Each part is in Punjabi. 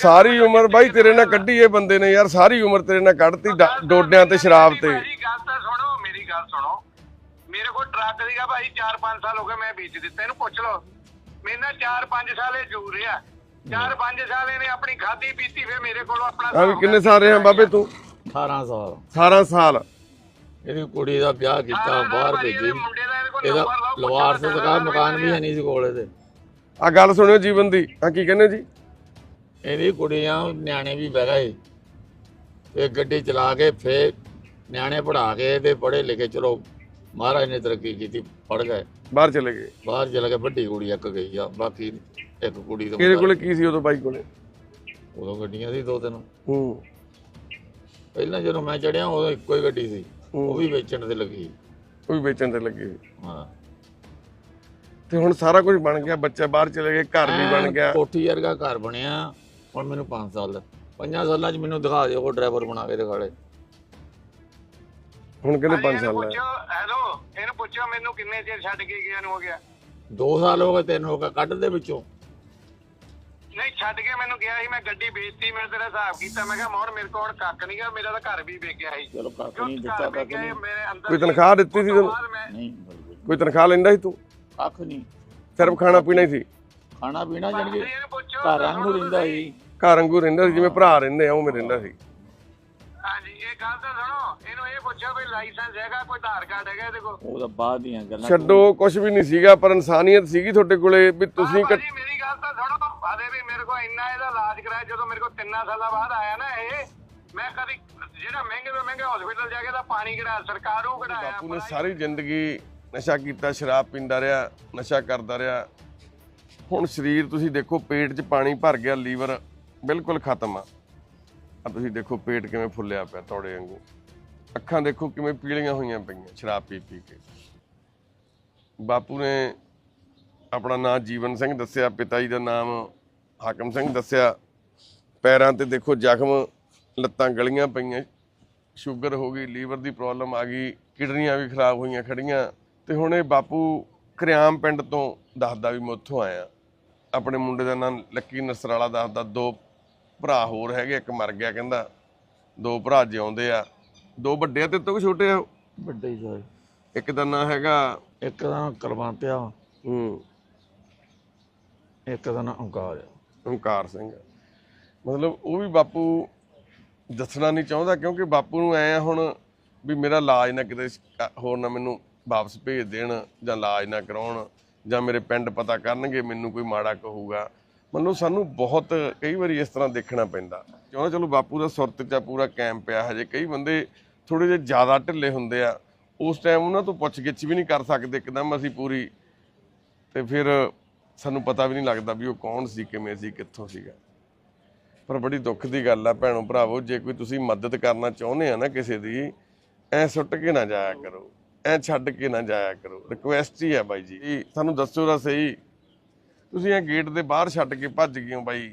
ਸਾਰੀ ਉਮਰ ਬਾਈ ਤੇਰੇ ਨਾਲ ਕੱਢੀ ਇਹ ਬੰਦੇ ਨੇ ਯਾਰ ਸਾਰੀ ਉਮਰ ਤੇਰੇ ਨਾਲ ਕੱਢਤੀ ਡੋਡਿਆਂ ਤੇ ਸ਼ਰਾਬ ਤੇ। ਮੇਰੀ ਗੱਲ ਤਾਂ ਸੁਣੋ ਮੇਰੀ ਗੱਲ ਸੁਣੋ। ਮੇਰੇ ਕੋਲ ਟਰੱਕ ਸੀਗਾ ਭਾਈ 4-5 ਸਾਲ ਹੋ ਗਏ ਮੈਂ ਵੇਚ ਦਿੱਤਾ ਇਹਨੂੰ ਪੁੱਛ ਲਓ। ਮੇਰੇ ਨਾਲ 4-5 ਸਾਲ ਇਹ ਜੂ ਰਿਹਾ 4-5 ਸਾਲ ਇਹਨੇ ਆਪਣੀ ਖਾਦੀ ਪੀਤੀ ਫਿਰ ਮੇਰੇ ਕੋਲੋਂ ਆਪਣਾ ਕਿੰਨੇ ਸਾਲ ਰਿਹਾ ਬਾਬੇ ਤੂੰ? 18 ਸਾਲ। 18 ਸਾਲ। ਇਹਦੀ ਕੁੜੀ ਦਾ ਵਿਆਹ ਕੀਤਾ ਬਾਹਰ ਭੇਜੀ ਇਹਦੇ ਲਵਾਰਸ ਦਾ ਮਕਾਨ ਵੀ ਹੈ ਨਹੀਂ ਸੀ ਕੋਲ ਇਹਦੇ ਆ ਗੱਲ ਸੁਣਿਓ ਜੀਵਨ ਦੀ। ਆ ਕੀ ਕਹਿੰਦੇ ਜੀ? ਇਹਦੀ ਕੁੜੀਆਂ ਨਿਆਣੇ ਵੀ ਬਹਿ ਗਏ। ਇਹ ਗੱਡੀ ਚਲਾ ਕੇ ਫੇਰ ਨਿਆਣੇ ਪੜਾ ਕੇ ਤੇ ਪੜੇ ਲਿਖੇ ਚਲੋ ਮਹਾਰਾਜ ਨੇ ਤਰੱਕੀ ਕੀਤੀ ਪੜ ਗਏ। ਬਾਹਰ ਚਲੇ ਗਏ? ਬਾਹਰ ਚਲਾ ਕੇ ਵੱਡੀ ਕੁੜੀ ਇੱਕ ਗਈ ਆ ਬਾਕੀ ਇੱਕ ਕੁੜੀ ਤੋਂ ਕਿਹਦੇ ਕੋਲੇ ਕੀ ਸੀ ਉਦੋਂ ਬਾਈ ਕੋਲੇ? ਉਦੋਂ ਗੱਡੀਆਂ ਸੀ ਦੋ ਤਿੰਨ। ਹੂੰ। ਪਹਿਲਾਂ ਜਦੋਂ ਮੈਂ ਚੜਿਆ ਉਦੋਂ ਇੱਕੋ ਹੀ ਗੱਡੀ ਸੀ। ਉਹ ਵੀ ਵੇਚਣ ਤੇ ਲੱਗੀ। ਉਹ ਵੀ ਵੇਚਣ ਤੇ ਲੱਗੇ। ਹਾਂ। ਤੇ ਹੁਣ ਸਾਰਾ ਕੁਝ ਬਣ ਗਿਆ ਬੱਚਾ ਬਾਹਰ ਚਲੇ ਗਏ ਘਰ ਵੀ ਬਣ ਗਿਆ। ਕੋਠੀ ਵਰਗਾ ਘਰ ਬਣਿਆ। ਹੁਣ ਮੈਨੂੰ 5 ਸਾਲ ਪੰਜਾਂ ਸਾਲਾਂ 'ਚ ਮੈਨੂੰ ਦਿਖਾ ਦਿਓ ਉਹ ਡਰਾਈਵਰ ਬਣਾ ਕੇ ਦਿਖਾ ਲੈ ਹੁਣ ਕਹਿੰਦੇ 5 ਇਹਨੂੰ ਸਾਲ ਹੈ? ਪੁੱਛੋ ਹੈਲੋ ਇਹਨੂੰ ਪੁੱਛੋ ਮੈਨੂੰ ਕਿੰਨੇ ਚਿਰ ਛੱਡ ਕੇ ਗਿਆ ਨੂੰ ਹੋ ਗਿਆ। 2 ਸਾਲ ਹੋ ਗਏ ਤਿੰਨ ਹੋ ਗਏ ਕੱਢ ਦੇ ਵਿੱਚੋਂ। ਨਹੀਂ ਛੱਡ ਕੇ ਮੈਨੂੰ ਗਿਆ ਸੀ ਮੈਂ ਗੱਡੀ ਵੇਚਤੀ ਮੈਂ ਤੇਰਾ ਹਿਸਾਬ ਕੀਤਾ ਮੈਂ ਕਿਹਾ ਮੋਹਨ ਮੇਰੇ ਕੋਲ ਹੁਣ ਕੱਖ ਨਹੀਂਗਾ ਮੇਰਾ ਤਾਂ ਘਰ ਵੀ ਵੇਚ ਗਿਆ ਸੀ। ਚਲੋ ਕੱਖ ਨਹੀਂ ਦਿੱਤਾ ਕੱਖ ਨਹੀਂ ਸੀ, ਮੇਰੇ ਅੰਦਰ ਕੋਈ ਤਨਖਾਹ ਦਿੱਤੀ ਸੀ ਤੈਨੂੰ? ਨਹੀਂ ਬਿਲਕੁਲ। ਕੋਈ ਤਨਖਾਹ ਲੈਂਦਾ ਸੀ ਤੂੰ? ਕੱਖ ਨਹੀਂ ਸਿਰਫ ਖਾਣਾ ਪੀਣਾ ਹੀ ਸੀ? ਖਾਣਾ ਪੀਣਾ ਜਾਣ ਕੇ ਇਹਨੂੰ ਪੁੱਛੋ ਘਰ ਵਾਂਗੂ ਰਹਿੰਦਾ ਸੀ। ਘਰ ਵਾਂਗੂ ਰਹਿੰਦਾ ਸੀ ਜਿਵੇਂ ਭਰਾ ਰਹਿੰਦੇ ਆ ਉਵੇਂ ਰਹਿੰਦਾ ਸੀ। ਹਾਂਜੀ ਇਹ ਗੱਲ ਤਾਂ ਸੁਣੋ ਇਹਨੂੰ ਇਹ ਪੁੱਛੋ ਵੀ ਲਾਇਸੈਂਸ ਹੈਗਾ ਕੋਈ ਆਧਾਰ ਕਾਰਡ ਹੈਗਾ ਇਹਦੇ ਕੋਲ? ਉਹ ਤਾਂ ਬਾਅਦ ਦੀਆਂ ਗੱਲਾਂ ਛੱਡੋ ਕੁਝ ਵੀ ਨਹੀਂ ਸੀਗਾ ਪਰ ਇਨਸਾਨੀਅਤ ਸੀਗੀ ਤੁਹਾਡੇ ਕੋਲੇ ਵੀ ਤੁਸੀਂ ਭਾਜੀ ਮੇਰੀ ਗੱਲ ਤਾਂ ਸੁਣੋ ਆਦੇ ਵੀ ਮੇਰੇ ਕੋਲ ਇੰਨਾ ਇਹਦਾ ਇਲਾਜ ਕਰਾਇਆ ਜਦੋਂ ਮੇਰੇ ਕੋਲ ਤਿੰਨਾਂ ਸਾਲਾਂ ਬਾਅਦ ਆਇਆ ਨਾ ਇਹ ਮੈਂ ਕਦੀ ਜਿਹੜਾ ਮਹਿੰਗੇ ਤੋਂ ਮਹਿੰਗੇ ਹਸਪੀਟਲ ਜਾ ਕੇ ਤਾਂ ਪਾਣੀ ਕਢਾਇਆ ਸਰਕਾਰੋਂ ਕਢਾਇਆ ਬਾਪੂ ਨੇ ਸਾਰੀ ਜ਼ਿੰਦਗੀ ਨਸ਼ਾ ਕੀਤਾ ਸ਼ਰਾਬ ਪੀਂਦਾ ਰਿਹਾ ਨਸ਼ਾ ਕਰਦਾ ਰਿਹਾ। ਹੁਣ ਸਰੀਰ ਤੁਸੀਂ ਦੇਖੋ ਪੇਟ 'ਚ ਪਾਣੀ ਭਰ ਗਿਆ ਲੀਵਰ ਬਿਲਕੁਲ ਖਤਮ ਆ। ਆ ਤੁਸੀਂ ਦੇਖੋ ਪੇਟ ਕਿਵੇਂ ਫੁੱਲਿਆ ਪਿਆ ਤੋੜੇ ਵਾਂਗੂ। ਅੱਖਾਂ ਦੇਖੋ ਕਿਵੇਂ ਪੀਲੀਆਂ ਹੋਈਆਂ ਪਈਆਂ ਸ਼ਰਾਬ ਪੀ ਪੀ ਕੇ। ਬਾਪੂ ਨੇ ਆਪਣਾ ਨਾਮ ਜੀਵਨ ਸਿੰਘ ਦੱਸਿਆ, ਪਿਤਾ ਜੀ ਦਾ ਨਾਮ ਹਾਕਮ ਸਿੰਘ ਦੱਸਿਆ। ਪੈਰਾਂ ਤੇ ਦੇਖੋ ਜ਼ਖਮ, ਲੱਤਾਂ ਗਲੀਆਂ ਪਈਆਂ, ਸ਼ੂਗਰ ਹੋ ਗਈ, ਲੀਵਰ ਦੀ ਪ੍ਰੋਬਲਮ ਆ ਗਈ, ਕਿਡਨੀਆਂ ਵੀ ਖਰਾਬ ਹੋਈਆਂ ਖੜੀਆਂ। ਤੇ ਹੁਣ ਇਹ ਬਾਪੂ ਕਰਿਆਮ ਪਿੰਡ ਤੋਂ ਦੱਸਦਾ ਵੀ ਮੈਂ ਉੱਥੋਂ ਆਇਆ। ਆਪਣੇ ਮੁੰਡੇ ਦਾ ਨਾਮ ਲੱਕੀ ਨਸਰਾਲਾ ਦੱਸਦਾ, ਦੋ ਭਰਾ ਹੋਰ ਹੈਗੇ ਇੱਕ ਮਰ ਗਿਆ ਕਹਿੰਦਾ। ਦੋ ਭਰਾ ਜਿਉਂਦੇ ਆ। ਦੋ ਵੱਡੇ ਆ ਤੇ ਤੋਂ ਛੋਟੇ ਆ? ਵੱਡੇ ਹੀ ਸਾਰੇ। ਇੱਕ ਦਾ ਨਾਂ ਹੈਗਾ ਇੱਕ ਦਾ ਕਲਵੰਤਿਆ ਹੂੰ। ਇੱਕ ਦਾ ਨਾਂ ਓਂਕਾਰ ਆ। ਓਮਕਾਰ ਸਿੰਘ ਮਤਲਬ ਉਹ ਵੀ ਬਾਪੂ ਦੱਸਣਾ ਨਹੀਂ ਚਾਹੁੰਦਾ ਕਿਉਂਕਿ ਬਾਪੂ ਨੂੰ ਐ ਆ ਹੁਣ ਵੀ ਮੇਰਾ ਇਲਾਜ ਨਾ ਕਿਤੇ ਹੋਰ ਨਾ ਮੈਨੂੰ ਵਾਪਸ ਭੇਜ ਦੇਣ ਜਾਂ ਇਲਾਜ ਨਾ ਕਰਾਉਣ ਜਾਂ ਮੇਰੇ ਪਿੰਡ ਪਤਾ ਕਰਨਗੇ ਮੈਨੂੰ ਕੋਈ ਮਾੜਾ ਕਹੂਗਾ। ਮਤਲਬ ਸਾਨੂੰ ਬਹੁਤ ਕਈ ਵਾਰੀ ਇਸ ਤਰ੍ਹਾਂ ਦੇਖਣਾ ਪੈਂਦਾ। ਕਿਉਂ ਚਲੋ ਬਾਪੂ ਦਾ ਸੁਰਤ 'ਚ ਪੂਰਾ ਕੈਂਪ ਪਿਆ ਹਜੇ। ਕਈ ਬੰਦੇ ਥੋੜੇ ਜਿਹੇ ਜ਼ਿਆਦਾ ਢਿੱਲੇ ਹੁੰਦੇ ਆ। ਉਸ ਟਾਈਮ ਉਹਨਾਂ ਤੋਂ ਪੁੱਛ ਗਿੱਛ ਵੀ ਨਹੀਂ ਕਰ ਸਕਦੇ ਇੱਕਦਮ ਅਸੀਂ ਪੂਰੀ। ਤੇ ਫਿਰ ਸਾਨੂੰ ਪਤਾ ਵੀ ਨਹੀਂ ਲੱਗਦਾ ਵੀ ਉਹ ਕੌਣ ਸੀ, ਕਿਵੇਂ ਸੀ, ਕਿੱਥੋਂ ਸੀਗਾ। ਪਰ ਬੜੀ ਦੁੱਖ ਦੀ ਗੱਲ ਆ ਭੈਣੋ ਭਰਾਵੋ, ਜੇ ਕੋਈ ਤੁਸੀਂ ਮਦਦ ਕਰਨਾ ਚਾਹੁੰਦੇ ਆ ਨਾ ਕਿਸੇ ਦੀ, ਐ ਸੁੱਟ ਕੇ ਨਾ ਜਾਇਆ ਕਰੋ। ਐ ਛੱਡ ਕੇ ਨਾ ਜਾਇਆ ਕਰੋ। ਰਿਕੁਐਸਟ ਹੀ ਆ ਬਾਈ ਜੀ। ਇਹ ਸਾਨੂੰ ਦੱਸੋ ਤਾਂ ਸਹੀ ਤੁਸੀਂ ਇਹ ਗੇਟ ਦੇ ਬਾਹਰ ਛੱਡ ਕੇ ਭੱਜ ਗਏ ਹੋ ਬਾਈ।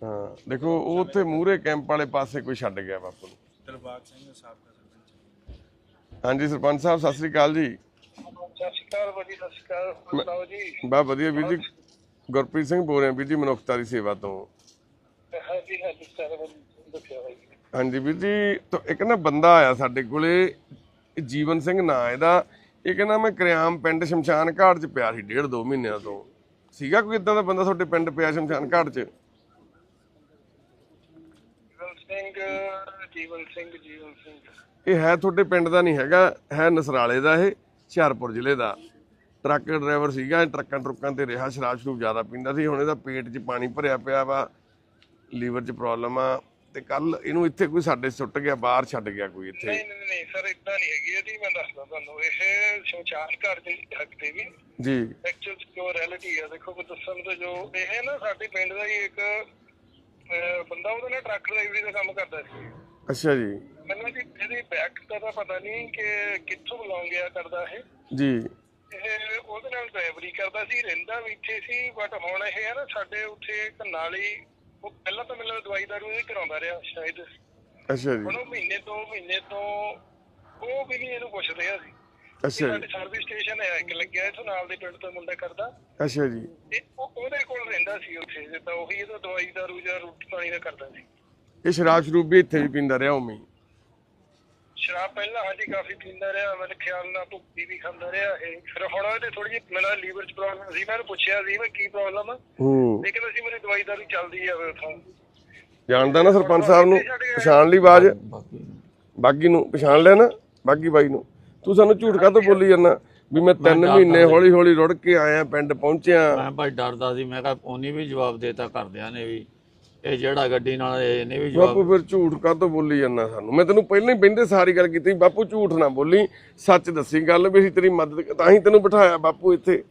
ਹਾਂ। ਦੇਖੋ ਉਹ ਉੱਥੇ ਮੂਹਰੇ ਕੈਂਪ ਵਾਲੇ ਪਾਸੇ ਕੋਈ ਛੱਡ ਗਿਆ ਬਾਪੂ ਨੂੰ। ਦਿਲਬਾਗ ਸਿੰਘ ਸਾਬਕਾ ਸਰਪੰਚ। ਹਾਂਜੀ ਸਰਪੰਚ ਸਾਹਿਬ ਸਤਿ ਸ੍ਰੀ ਅਕਾਲ ਜੀ। ਸਤਿ ਸ਼੍ਰੀ ਅਕਾਲ ਭਾਜੀ ਸਤਿ ਸ਼੍ਰੀ ਅਕਾਲ ਸੁਣਾਓ ਜੀ? ਬਾ ਵਧੀਆ ਵੀਰ ਜੀ। ਗੁਰਪ੍ਰੀਤ ਸਿੰਘ ਬੋਲ ਰਿਹਾ ਵੀਰ ਜੀ ਮਨੁੱਖਤਾ ਦੀ ਸੇਵਾ ਤੋਂ। ਹਾਂਜੀ ਹਾਂਜੀ ਸਰ ਦੱਸਿਆ ਭਾਈ ਹਾਂਜੀ ਵੀਰ ਜੀ ਤਾਂ ਇੱਕ ਨਾ ਬੰਦਾ ਆਇਆ ਸਾਡੇ ਕੋਲੇ ਜੀਵਨ ਸਿੰਘ ਨਾਂ ਇਹਦਾ। ਇਹ ਕਹਿੰਦਾ ਮੈਂ ਕਰਿਆਮ ਪਿੰਡ ਸ਼ਮਸ਼ਾਨ ਘਾਟ 'ਚ ਪਿਆ ਸੀ ਡੇਢ ਦੋ ਮਹੀਨਿਆਂ ਤੋਂ। ਸੀਗਾ ਕੋਈ ਇਦਾਂ ਦਾ ਬੰਦਾ ਤੁਹਾਡੇ ਪਿੰਡ ਪਿਆ ਸ਼ਮਸ਼ਾਨ ਘਾਟ 'ਚ? ਜੀਵਨ ਸਿੰਘ ਜੀਵਨ ਸਿੰਘ ਜੀਵਨ ਸਿੰਘ। ਇਹ ਹੈ ਤੁਹਾਡੇ ਪਿੰਡ ਦਾ ਨਹੀਂ ਹੈਗਾ ਹੈ ਨਸਰਾਲੇ ਦਾ ਇਹ ਹੁਸ਼ਿਆਰਪੁਰ ਜ਼ਿਲ੍ਹੇ ਦਾ। ਟਰੱਕ ਡਰਾਈਵਰ ਸੀਗਾ ਇਹ ਟਰੱਕਾਂ ਟਰੁੱਕਾਂ ਤੇ ਰਿਹਾ ਸ਼ਰਾਬ ਸ਼ਰੂਬ ਜ਼ਿਆਦਾ ਪੀਂਦਾ ਸੀ ਹੁਣ ਇਹਦਾ ਪੇਟ 'ਚ ਪਾਣੀ ਭਰਿਆ ਪਿਆ ਵਾ ਲੀਵਰ 'ਚ ਪ੍ਰੋਬਲਮ ਆ। ਤੇ ਕੱਲ ਇਹਨੂੰ ਇੱਥੇ ਕੋਈ ਸਾਡੇ ਸੁੱਟ ਗਿਆ ਬਾਹਰ ਛੱਡ ਗਿਆ ਕੋਈ ਇੱਥੇ। ਨਹੀਂ ਨਹੀਂ ਨਹੀਂ ਸਰ ਇਦਾਂ ਨਹੀਂ ਹੈਗੀ ਇਹਦੀ ਮੈਂ ਦੱਸਦਾ ਤੁਹਾਨੂੰ। ਇਹ ਸ਼ਮਸ਼ਾਨ ਘਰ ਦੇ ਹੱਕ ਤੇ ਵੀ ਜੀ। ਐਕਚੁਅਲ ਜੋ ਰਿਐਲਿਟੀ ਹੈ ਦੇਖੋ ਕੋਈ ਦੱਸਣ ਤੋਂ ਜੋ ਇਹ ਨਾ ਸਾਡੇ ਪਿੰਡ ਦਾ ਹੀ ਇੱਕ ਬੰਦਾ ਉਹਦੇ ਨਾਲ ਟਰੱਕ ਡਰਾਈਵਰੀ ਦਾ ਕੰਮ ਕਰਦਾ ਸੀ। ਅੱਛਾ ਜੀ। ਮੈਨੂੰ ਜੀ ਇਹਦੀ ਬੈਕ ਦਾ ਤਾਂ ਪਤਾ ਨਹੀਂ ਕਿ ਕਿੱਥੋਂ ਬਿਲੋਂਗ ਗਿਆ ਕਰਦਾ ਇਹ। ਜੀ। ਇਹ ਉਹਦੇ ਨਾਲ ਡਰਾਈਵਰੀ ਕਰਦਾ ਸੀ ਰਹਿੰਦਾ ਵੀ ਇੱਥੇ ਸੀ ਬਟ ਹੁਣ ਇਹ ਹੈ ਨਾ ਸਾਡੇ ਉੱਥੇ ਇੱਕ ਨਾਲੀ ਉਹ ਪਹਿਲਾਂ ਤਾਂ ਮੈਨੂੰ ਦਵਾਈ ਦਾਰੂ ਹੀ ਕਰਾਉਂਦਾ ਰਿਹਾ ਸ਼ਾਇਦ। ਅੱਛਾ ਜੀ। ਹੁਣ ਉਹ ਮਹੀਨੇ ਤੋਂ ਮਹੀਨੇ ਤੋਂ ਉਹ ਵੀ ਨਹੀਂ ਇਹਨੂੰ ਪੁੱਛ ਰਿਹਾ ਸੀ ਅੱਛਾ ਜੀ। ਸਰਵਿਸ ਸਟੇਸ਼ਨ ਹੈ ਇੱਕ ਲੱਗਿਆ ਇਥੋਂ ਨਾਲ ਦੇ ਪਿੰਡ ਤੋਂ ਮੁੰਡਾ ਕਰਦਾ। ਅੱਛਾ ਜੀ। ਤੇ ਉਹ ਉਹਦੇ ਕੋਲ ਰਹਿੰਦਾ ਸੀ ਉੱਥੇ ਜਿੱਦਾਂ ਉਹੀ ਇਹਦਾ ਦਵਾਈ ਦਾ ਰੂਜਾ ਰੋਟੀ ਪਾਣੀ ਦਾ ਕਰਦਾ ਸੀ। ਇਹ ਸ਼ਰਾਬ ਸ਼ਰੂਬ ਵੀ ਇੱਥੇ ਵੀ ਪੀਂਦਾ ਰਿਹਾ ਉਵੇਂ ਹੀ। ਸ਼ਰਾਬ ਪਹਿਲਾਂ ਹਾਂਜੀ ਕਾਫੀ ਪੀਂਦਾ ਰਿਹਾ ਮੇਰੇ ਖਿਆਲ ਨਾਲ ਭੁੱਕੀ ਵੀ ਖਾਂਦਾ ਰਿਹਾ ਇਹ ਫਿਰ ਹੁਣ ਉਹਦੇ ਥੋੜੀ ਜਿਹੀ ਮੇਰਾ ਲੀਵਰ 'ਚ ਪ੍ਰੋਬਲਮ ਸੀ ਮੈਂ ਉਹਨੂੰ ਪੁੱਛਿਆ ਸੀ ਮੈਂ ਕੀ ਪ੍ਰੋਬਲਮ ਆ। ਹੂੰ। ਲੇਕਿਨ ਅਸੀਂ ਮੇਰੀ ਦਵਾਈ ਦਾ ਵੀ ਚੱਲਦੀ ਆ ਉਥੋਂ। ਜਾਣਦਾ ਨਾ ਸਰਪੰਚ ਸਾਹਿਬ ਨੂੰ ਪਛਾਣ ਲਈ ਆਵਾਜ਼ ਬਾਕੀ ਬਾਗੀ ਨੂੰ ਪਛਾਣ ਲਿਆ ਨਾ ਬਾਗੀ ਬਾਈ ਨੂੰ। ਤੂੰ ਸਾਨੂੰ ਝੂਠ ਕਾਹਤੋਂ ਬੋਲੀ ਜਾਂਦਾ? ਵੀ ਮੈਂ 3 ਡਰਦਾ ਮਹੀਨੇ। ਹੌਲੀ ਹੌਲੀ ਰੁੜ ਕੇ ਆਇਆ ਪਿੰਡ ਪਹੁੰਚਿਆ। ਮੈਂ ਭਾਈ ਡਰਦਾ ਸੀ ਮੈਂ ਕਿਹਾ ਉਹਨੇ ਵੀ ਜਵਾਬ ਦੇਤਾ ਘਰਦਿਆਂ ਨੇ ਵੀ। ਇਹ ਜਿਹੜਾ ਗੱਡੀ ਨਾਲ ਇਹਨੇ ਵੀ ਜਵਾਬ ਬਾਪੂ ਫਿਰ ਝੂਠ ਕਾਹਤੋਂ ਬੋਲੀ ਜਾਂਦਾ ਸਾਨੂੰ? ਮੈਂ ਤੈਨੂੰ ਪਹਿਲਾਂ ਹੀ ਬਹਿੰਦੇ ਸਾਰੀ ਗੱਲ ਕੀਤੀ ਬਾਪੂ ਝੂਠ ਨਾ ਬੋਲੀ ਸੱਚ ਦੱਸੀ ਗੱਲ ਵੀ ਅਸੀਂ ਤੇਰੀ ਮਦਦ ਤਾਂ ਹੀ ਤੈਨੂੰ ਬਿਠਾਇਆ ਬਾਪੂ ਇੱਥੇ।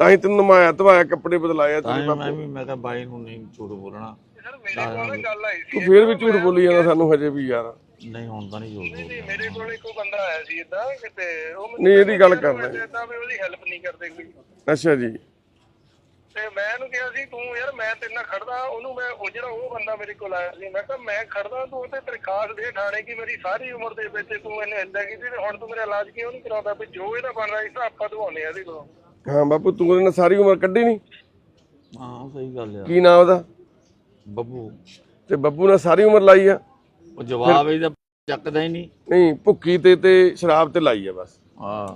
ਤਾਂ ਹੀ ਤੈਨੂੰ ਨਮਾਇਆ ਧਵਾਇਆ ਕੱਪੜੇ ਬਦਲਾਇਆ ਤਾਂ ਤੇਰੇ ਹੀ ਬਾਪੂ। ਮੈਂ ਵੀ ਮੈਂ ਕਿਹਾ ਬਾਈ ਨੂੰ ਨਹੀਂ ਝੂਠ ਬੋਲਣਾ। ਸਰ ਮੇਰੇ ਕੋਲ ਗੱਲ ਆਈ ਸੀ ਤੂੰ ਫੇਰ ਵੀ ਝੂਠ ਬੋਲੀ ਜਾਂਦਾ ਸਾਨੂੰ ਹਜੇ ਵੀ ਯਾਰ। ਨਹੀਂ ਹੁਣ ਤਾਂ ਨਹੀਂ ਝੂਠ ਬੋਲਣਾ ਨਹੀਂ ਮੇਰੇ ਕੋਲ ਇੱਕੋ ਬੰਦਾ ਆਇਆ ਸੀ ਇਦਾਂ ਕਿਤੇ ਉਹ ਨਹੀਂ, ਇਹਦੀ ਗੱਲ ਕਰ ਰਹੇ। ਵੀ ਉਹਦੀ ਹੈਲਪ ਨਹੀਂ ਕਰਦੇ ਕੋਈ। ਅੱਛਾ ਜੀ। ਤੇ ਮੈਂ ਇਹਨੂੰ ਕਿਹਾ ਸੀ ਤੂੰ ਯਾਰ ਮੈਂ ਤੇਰੇ ਨਾਲ ਖੜਦਾ ਉਹਨੂੰ ਮੈਂ ਉਹ ਜਿਹੜਾ ਉਹ ਬੰਦਾ ਮੇਰੇ ਕੋਲ ਆਇਆ ਸੀ। ਮੈਂ ਕਿਹਾ ਮੈਂ ਖੜਦਾ ਤੂੰ ਤੇ ਦਰਖਾਸਤ ਦੇ ਥਾਣੇ ਕੀ ਮੇਰੀ ਸਾਰੀ ਉਮਰ ਦੇ ਵਿੱਚ ਤੂੰ ਇਹਨੇ ਏਦਾਂ ਕੀਤੀ ਤੇ ਹੁਣ ਤੂੰ ਮੇਰਾ ਇਲਾਜ ਕਿਉਂ ਨਹੀਂ ਕਰਾਉਂਦਾ? ਵੀ ਜੋ ਇਹਦਾ ਬਣ ਰਿਹਾ ਇਸ ਦਾ ਆਪਾਂ ਦਵਾਉਨੇ ਆ ਇਹਦੇ ਕੋਲੋਂ। ਹਾਂ ਬਾਪੂ ਤੂੰ ਉਹਦੇ ਨਾਲ ਸਾਰੀ ਉਮਰ ਕੱਢੀ ਨਹੀਂ ਹਾਂ ਸਹੀ ਗੱਲ ਆ। ਕੀ ਨਾਮ ਉਹਦਾ? ਬੱਬੂ। ਤੇ ਬੱਬੂ ਨੇ ਸਾਰੀ ਉਮਰ ਲਾਈ ਆ? ਉਹ ਜਵਾਬ ਇਹਦਾ ਚੱਕਦਾ ਹੀ ਨਹੀਂ। ਨਹੀਂ ਭੁੱਕੀ ਤੇ ਤੇ ਸ਼ਰਾਬ ਤੇ ਲਾਈ ਆ ਬਸ। ਹਾਂ।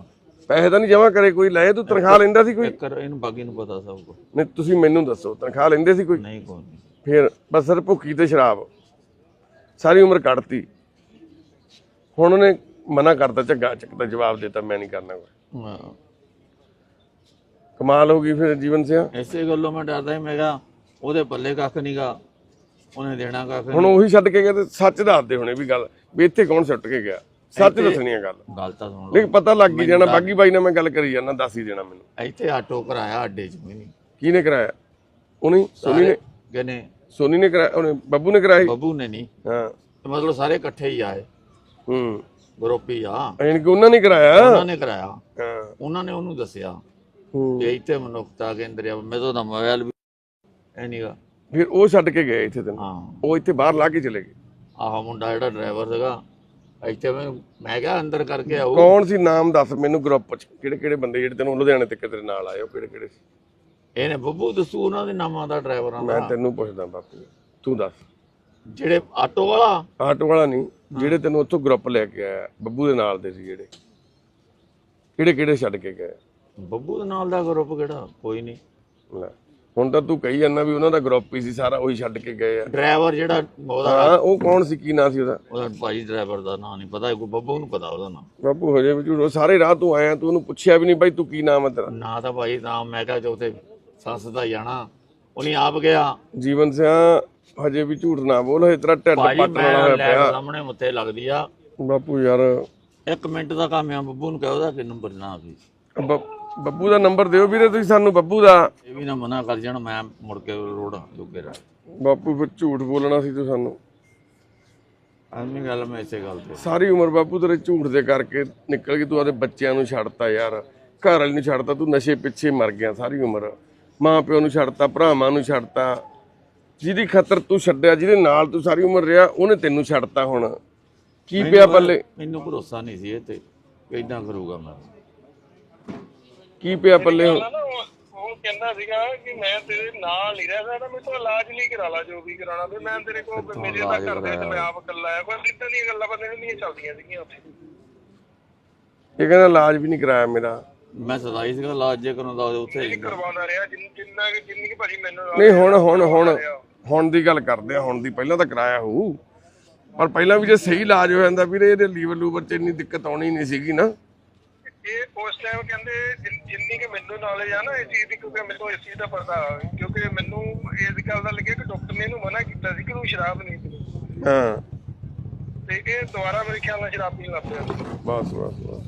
ਪੈਸੇ ਤਾਂ ਨਹੀਂ ਜਮਾ ਕਰੇ ਕੋਈ ਲਏ ਤੂੰ ਤਨਖਾਹ ਲੈਂਦਾ ਸੀ ਕੋਈ? ਇੱਕ ਇਹਨੂੰ ਬਾਕੀ ਨੂੰ ਪਤਾ ਸਭ ਕੁਛ। ਨਹੀਂ ਤੁਸੀਂ ਮੈਨੂੰ ਦੱਸੋ ਤਨਖਾਹ ਲੈਂਦੇ ਸੀ ਕੋਈ? ਨਹੀਂ ਕੋਈ ਨਹੀਂ। ਫਿਰ ਬਸ ਸਰ ਭੁੱਕੀ ਤੇ ਸ਼ਰਾਬ। ਸਾਰੀ ਉਮਰ ਕੱਢਤੀ। ਹੁਣ ਉਹਨੇ ਮਨਾ ਕਰਤਾ ਝੱਗਾ ਚੱਕਦਾ ਜਵਾਬ ਦਿੱਤਾ ਮੈਂ ਨਹੀਂ ਕਰਨਾ ਕੋਈ। ਹਾਂ। ਕਮਾਲ ਹੋ ਗਈ ਫਿਰ ਜੀਵਨ ਸਿਆ। ਐਸੇ ਗੱਲੋਂ ਮੈਂ ਡਰਦਾ ਸੀ ਮੈਂ ਕਿਹਾ ਉਹਦੇ ਪੱਲੇ ਕੱਖ ਨਹੀਂਗਾ ਉਹਨੇ ਦੇਣਾ ਕੱਖ ਹੁਣ। ਉਹੀ ਛੱਡ ਕੇ ਗਏ ਤੇ ਸੱਚ ਦੱਸਦੇ ਹੋਣੇ ਵੀ ਗੱਲ ਵੀ ਇੱਥੇ ਕੌਣ ਸੁੱਟ ਕੇ ਗਿਆ? ਸੱਚ ਦੱਸਣੀ ਆ ਗੱਲ। ਗੱਲ ਤਾਂ ਸੁਣ ਲਓ। ਲੇਕਿਨ ਪਤਾ ਲੱਗ ਹੀ ਜਾਣਾ ਬਾਗੀ ਬਾਈ ਨਾਲ ਮੈਂ ਗੱਲ ਕਰੀ ਜਾਣਾ ਦੱਸ ਹੀ ਦੇਣਾ ਮੈਨੂੰ। ਇੱਥੇ ਆਟੋ ਕਰਾਇਆ ਅੱਡੇ 'ਚ ਨਹੀਂ ਕਿਹਨੇ ਕਰਾਇਆ? ਉਹਨੇ ਸੋਨੀ ਨੇ? ਗਨੇ ਸੋਨੀ ਨੇ ਕਰਾਇਆ ਉਹਨੇ ਬੱਬੂ ਨੇ ਕਰਾਇਆ? ਬੱਬੂ ਨੇ ਨਹੀਂ। ਹਾਂ। ਮਤਲਬ ਸਾਰੇ ਇਕੱਠੇ ਹੀ ਆਏ। ਹੂੰ। ਗਰੁੱਪ ਹੀ ਆ। ਯਾਨੀ ਕਿ ਉਹਨਾਂ ਨੇ ਕਰਾਇਆ? ਉਹਨਾਂ ਨੇ ਕਰਾਇਆ। ਹਾਂ। ਉਹਨਾਂ ਨੇ ਉਹਨੂੰ ਦੱਸਿਆ ਹੂੰ। ਕਿ ਇੱਥੇ ਮਨੁੱਖਤਾ ਕੇਂਦਰ ਆ ਮੇਰੇ ਤੋਂ ਮੋਬਾਈਲ ਵੀ ਹੈ ਨਹੀਂਗਾ ਫਿਰ ਉਹ ਛੱਡ ਕੇ ਗਏ ਇੱਥੇ ਤੈਨੂੰ? ਹਾਂ। ਉਹ ਇੱਥੇ ਬਾਹਰ ਲਾ ਕੇ ਚਲੇ ਗਏ? ਆਹ ਮੁੰਡਾ ਜਿਹੜਾ ਡਰਾਈਵਰ ਸੀਗਾ ਇੱਥੇ ਮੈਂ ਮੈਂ ਕਿਹਾ ਅੰਦਰ ਕਰਕੇ ਆਉ ਕੌਣ ਸੀ? ਨਾਮ ਦੱਸ ਮੈਨੂੰ ਗਰੁੱਪ ਚ। ਕਿਹੜੇ ਕਿਹੜੇ ਬੰਦੇ ਜਿਹੜੇ ਤੈਨੂੰ ਲੁਧਿਆਣੇ ਤੱਕ ਤੇਰੇ ਨਾਲ ਆਏ ਉਹ ਕਿਹੜੇ ਕਿਹੜੇ ਸੀ? ਇਹਨੇ ਬੱਬੂ ਦੱਸੂ ਉਹਨਾਂ ਦੇ ਨਾਮਾਂ ਦਾ ਡਰਾਈਵਰਾਂ ਮੈਂ ਦਾ ਤੈਨੂੰ ਪੁੱਛਦਾ ਬਾਪੂ ਤੂੰ ਦੱਸ। ਜਿਹੜੇ ਆਟੋ ਵਾਲਾ? ਆਟੋ ਵਾਲਾ ਨਹੀਂ ਜਿਹੜੇ ਤੈਨੂੰ ਉੱਥੋਂ ਗਰੁੱਪ ਲੈ ਕੇ ਆਇਆ ਬੱਬੂ ਦੇ ਨਾਲ ਦੇ ਸੀ ਜਿਹੜੇ। ਕਿਹੜੇ ਕਿਹੜੇ ਛੱਡ ਕੇ ਗਏ? ਬੱਬੂ ਦੇ ਨਾਲ ਦਾ ਗਰੁੱਪ ਕਿਹੜਾ? ਕੋਈ ਨਹੀਂ। ਲੈ। ਹੁਣ ਤਾਂ ਤੂੰ ਕਹੀ ਜਾਂਦਾ ਵੀ ਉਹਨਾਂ ਦਾ ਗਰੁੱਪ ਹੀ ਸੀ ਸਾਰਾ ਉਹੀ ਛੱਡ ਕੇ ਗਏ ਆ। ਡਰਾਈਵਰ ਜਿਹੜਾ ਉਹਦਾ ਹਾਂ ਉਹ ਕੌਣ ਸੀ ਕੀ ਨਾਂ ਸੀ ਉਹਦਾ? ਉਹਦਾ ਭਾਈ ਡਰਾਈਵਰ ਦਾ ਨਾਂ ਨਹੀਂ ਪਤਾ ਕੋਈ ਬੱਬੂ ਨੂੰ ਪਤਾ ਉਹਦਾ ਨਾਂ। ਬਾਪੂ ਹਜੇ ਵੀ ਝੂਠ ਸਾਰੇ ਰਾਹ ਤੂੰ ਆਇਆ ਤੂੰ ਉਹਨੂੰ ਪੁੱਛਿਆ ਵੀ ਨਹੀਂ ਬਾਈ ਤੂੰ ਕੀ ਨਾਮ ਹੈ ਤੇਰਾ? ਨਾਂ ਤਾਂ ਭਾਈ ਨਾਮ ਮੈਂ ਕਿਹਾ ਜੋ ਤੇ ਸੱਸ ਦਾ ਜਾਣਾ ਉਹਨੇ ਆਪ ਗਿਆ ਜੀਵਨ ਸਿਆ ਹਜੇ ਵੀ ਝੂਠ ਨਾ ਬੋਲ ਹਜੇ ਤੇਰਾ ਢਿੱਡ ਪੱਟ ਮੈਂ ਹੋਇਆ ਲੈਟ ਪਿਆ ਸਾਹਮਣੇ ਮੁੱਤੇ ਲੱਗਦੀ ਆ। ਬਾਪੂ ਯਾਰ ਇੱਕ ਮਿੰਟ ਦਾ ਕੰਮ ਆ ਬੱਬੂ ਨੂੰ ਕਹਿ ਉਹਦਾ ਕਿ ਨੰਬਰ ਨਾ ਵੀ। ਬ- ਬੱਬੂ ਦਾ ਨੰਬਰ ਦਿਓ ਵੀਰੇ ਤੁਸੀਂ ਸਾਨੂੰ ਬੱਬੂ ਦਾ। ਇਹ ਵੀ ਨਾ ਮਨਾ ਕਰ ਜਾਣ ਮੈਂ ਮੁੜ ਕੇ ਰੋੜ ਜੋਗੇ ਰਹਿ। ਬਾਪੂ ਫਿਰ ਝੂਠ ਬੋਲਣਾ ਸੀ ਤੂੰ ਸਾਨੂੰ। ਐਵੇਂ ਗੱਲ ਮੈਂ ਇਸੇ ਗੱਲ ਤੇ। ਸਾਰੀ ਉਮਰ ਬਾਪੂ ਤੇਰੇ ਝੂਠ ਦੇ ਕਰਕੇ ਨਿਕਲ ਗਈ ਤੂੰ ਆਦੇ ਬੱਚਿਆਂ ਨੂੰ ਛੱਡਤਾ ਯਾਰ। ਘਰ ਵਾਲੀ ਨੂੰ ਛੱਡਤਾ ਤੂੰ ਨਸ਼ੇ ਪਿੱਛੇ ਮਰ ਗਿਆ ਸਾਰੀ ਉਮਰ। ਮਾਂ ਪਿਓ ਨੂੰ ਛੱਡਤਾ ਭਰਾਵਾਂ ਨੂੰ ਛੱਡਤਾ। ਜਿਹਦੀ ਖਤਰ ਤੂੰ ਛੱਡਿਆ ਜਿਹਦੇ ਨਾਲ ਤੂੰ ਸਾਰੀ ਉਮਰ ਰਿਹਾ ਉਹਨੇ ਤੈਨੂੰ ਛੱਡਤਾ ਹੁਣ। ਕੀ ਪਿਆ ਪੱਲੇ? ਮੈਨੂੰ ਭਰੋਸਾ ਨਹੀਂ ਸੀ ਇਹ ਤੇ ਕਿ ਇਦਾਂ ਕਰੂਗਾ ਮੈਂ। ਕੀ ਪਿਆ ਪੱਲੇ ਹੁਣ ਨਾ ਉਹ ਉਹ ਕਹਿੰਦਾ ਸੀਗਾ ਕਿ ਮੈਂ ਤੇਰੇ ਨਾਲ ਨਹੀਂ ਰਹਿ ਸਕਦਾ ਤੋਂ ਇਲਾਜ ਨਹੀਂ ਕਰਾ ਲਾ ਜੋ ਵੀ ਕਰਾਉਣਾ ਤੇ ਮੈਂ ਤੇਰੇ ਕੋਲ ਮੇਰੇ ਦਾ ਕਰਦੇ ਤੇ ਮੈਂ ਆਪ ਇਕੱਲਾ ਆ ਕੋਈ ਇਦਾਂ ਦੀਆਂ ਗੱਲਾਂ ਬੰਦੇ ਨਹੀਂ ਚੱਲਦੀਆਂ ਸੀਗੀਆਂ ਉੱਥੇ। ਇਹ ਕਹਿੰਦਾ ਇਲਾਜ ਵੀ ਨਹੀਂ ਕਰਾਇਆ ਮੇਰਾ। ਮੈਂ ਸਦਾਈ ਸੀਗਾ ਲਾਜ ਜੇ ਕਰਾਉਂਦਾ ਉੱਥੇ ਹੀ ਕਰਵਾਉਂਦਾ ਰਿਹਾ ਜਿੰਨ- ਜਿੰਨਾ ਕਿ ਜਿੰਨੀ ਕਿ ਭਾਜੀ ਮੈਨੂੰ ਨਹੀਂ ਹੁਣ ਹੁਣ ਹੁਣ ਹੁਣ ਦੀ ਗੱਲ ਕਰਦੇ ਆ ਹੁਣ ਦੀ ਪਹਿਲਾਂ ਤਾਂ ਕਰਾਇਆ ਹੋਊ। ਪਰ ਪਹਿਲਾਂ ਵੀ ਜੇ ਸਹੀ ਇਲਾਜ ਹੋ ਜਾਂਦਾ ਵੀਰੇ ਇਹਦੇ ਲੀਵਰ ਲੂਵਰ ਚ ਇੰਨੀ ਦਿੱਕਤ ਆਉਣੀ ਨਹੀਂ ਸੀਗੀ ਨਾ। ਇਹ ਉਸ ਟਾਈਮ ਕਹਿੰਦੇ ਜਿੰਨ- ਕਿ ਮੈਨੂੰ ਨੌਲੇਜ ਆ ਨਾ ਇਸ ਚੀਜ਼ ਦੀ ਕਿਉਂਕਿ ਮੈਨੂੰ ਇਸ ਚੀਜ਼ ਦਾ ਪਤਾ ਕਿਉਂਕਿ ਮੈਨੂੰ ਇਸ ਗੱਲ ਦਾ ਲੱਗਿਆ ਕਿ ਡਾਕਟਰ ਨੇ ਇਹਨੂੰ ਮਨਾ ਕੀਤਾ ਸੀ ਕਿ ਤੂੰ ਸ਼ਰਾਬ ਨਹੀਂ ਪੀਣੀ ਹਾਂ। ਤੇ ਇਹ ਦੁਬਾਰਾ ਮੇਰੇ ਖਿਆਲ ਨਾਲ ਸ਼ਰਾਬ ਪੀਣ ਲੱਗ ਪਿਆ। ਬਸ ਬਸ ਬਸ।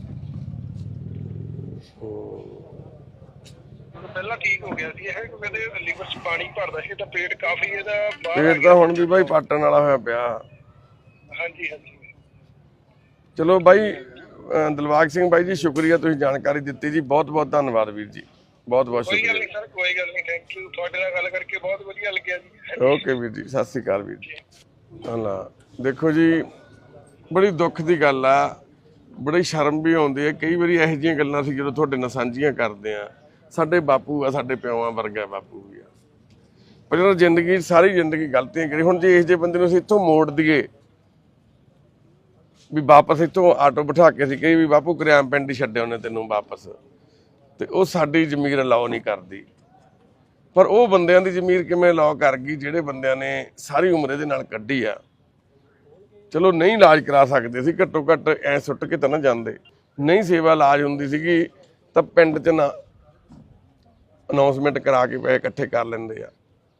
ਪਹਿਲਾਂ ਠੀਕ ਹੋ ਗਿਆ ਸੀ ਇਹ ਕਿਉਂਕਿ ਇਹਦੇ ਲੀਵਰ 'ਚ ਪਾਣੀ ਭਰਦਾ ਸੀ ਤਾਂ ਪੇਟ ਕਾਫੀ ਇਹਦਾ ਪੇਟ ਤਾਂ ਹੁਣ ਵੀ ਬਾਈ ਪਾਟਣ ਵਾਲਾ ਹੋਇਆ ਪਿਆ। ਹਾਂਜੀ ਹਾਂਜੀ। ਚਲੋ ਬਾਈ ਅਹ ਦਿਲਬਾਗ ਸਿੰਘ ਬਾਈ ਜੀ ਸ਼ੁਕਰੀਆ ਤੁਸੀਂ ਜਾਣਕਾਰੀ ਦਿੱਤੀ ਜੀ। ਬਹੁਤ ਬਹੁਤ ਧੰਨਵਾਦ ਵੀਰ ਜੀ। ਬਹੁਤ ਬਹੁਤ ਕੋਈ ਗੱਲ ਸ਼ੁਕਰੀਆ। ਨਹੀਂ ਸਰ ਕੋਈ ਗੱਲ ਨਹੀਂ ਥੈਂਕ ਯੂ ਤੁਹਾਡੇ ਨਾਲ ਗੱਲ ਕਰਕੇ ਬਹੁਤ ਵਧੀਆ ਲੱਗਿਆ ਜੀ। ਓਕੇ ਵੀਰ ਜੀ ਸਤਿ ਸ੍ਰੀ ਅਕਾਲ ਵੀਰ ਜੀ। ਹਲਾ ਦੇਖੋ ਜੀ ਬੜੀ ਦੁੱਖ ਦੀ ਗੱਲ ਆ। ਬੜੀ ਸ਼ਰਮ ਵੀ ਆਉਂਦੀ ਹੈ। ਕਈ ਵਾਰੀ ਇਹੋ ਜਿਹੀਆਂ ਗੱਲਾਂ ਸੀ ਜਦੋਂ ਤੁਹਾਡੇ ਨਾਲ ਸਾਂਝੀਆਂ ਕਰਦੇ ਆ ਸਾਡੇ ਬਾਪੂ ਆ ਸਾਡੇ ਪਿਓਾਂ ਵਰਗਾ ਬਾਪੂ ਵੀ ਆ। ਪਰ ਜਦੋਂ ਜ਼ਿੰਦਗੀ ਸਾਰੀ ਜ਼ਿੰਦਗੀ ਗਲਤੀਆਂ ਕਰੀ ਹੁਣ ਜੇ ਇਸ ਜੇ ਬੰਦੇ ਨੂੰ ਅਸੀਂ ਇੱਥੋਂ ਮੋੜ ਦਈਏ ਵੀ ਵਾਪਸ ਇੱਥੋਂ ਆਟੋ ਬਿਠਾ ਕੇ ਅਸੀਂ ਕਹੀ ਵੀ ਬਾਪੂ ਕਰਿਆਮ ਪਿੰਡ ਹੀ ਛੱਡਿਆ ਉਹਨੇ ਤੈਨੂੰ ਵਾਪਸ। ਤੇ ਉਹ ਸਾਡੀ ਜ਼ਮੀਰ ਅਲਾਉ ਨਹੀਂ ਕਰਦੀ। ਪਰ ਉਹ ਬੰਦਿਆਂ ਦੀ ਜ਼ਮੀਰ ਕਿਵੇਂ ਅਲਾਉ ਕਰ ਗਈ, ਜਿਹੜੇ ਬੰਦਿਆਂ ਨੇ ਸਾਰੀ ਉਮਰ ਇਹਦੇ ਨਾਲ ਕੱਢੀ ਆ। ਚਲੋ ਨਹੀਂ ਇਲਾਜ ਕਰਾ ਸਕਦੇ ਸੀ, ਘੱਟੋ ਘੱਟ ਐ ਸੁੱਟ ਕੇ ਤਾਂ ਨਾ ਜਾਂਦੇ। ਨਹੀਂ ਸੇਵਾ ਇਲਾਜ ਹੁੰਦੀ ਸੀਗੀ, ਤਾਂ ਪਿੰਡ 'ਚ ਨਾ ਅਨਾਉਂਸਮੈਂਟ ਕਰਾ ਕੇ ਪੈਸੇ ਇਕੱਠੇ ਕਰ ਲੈਂਦੇ ਆ।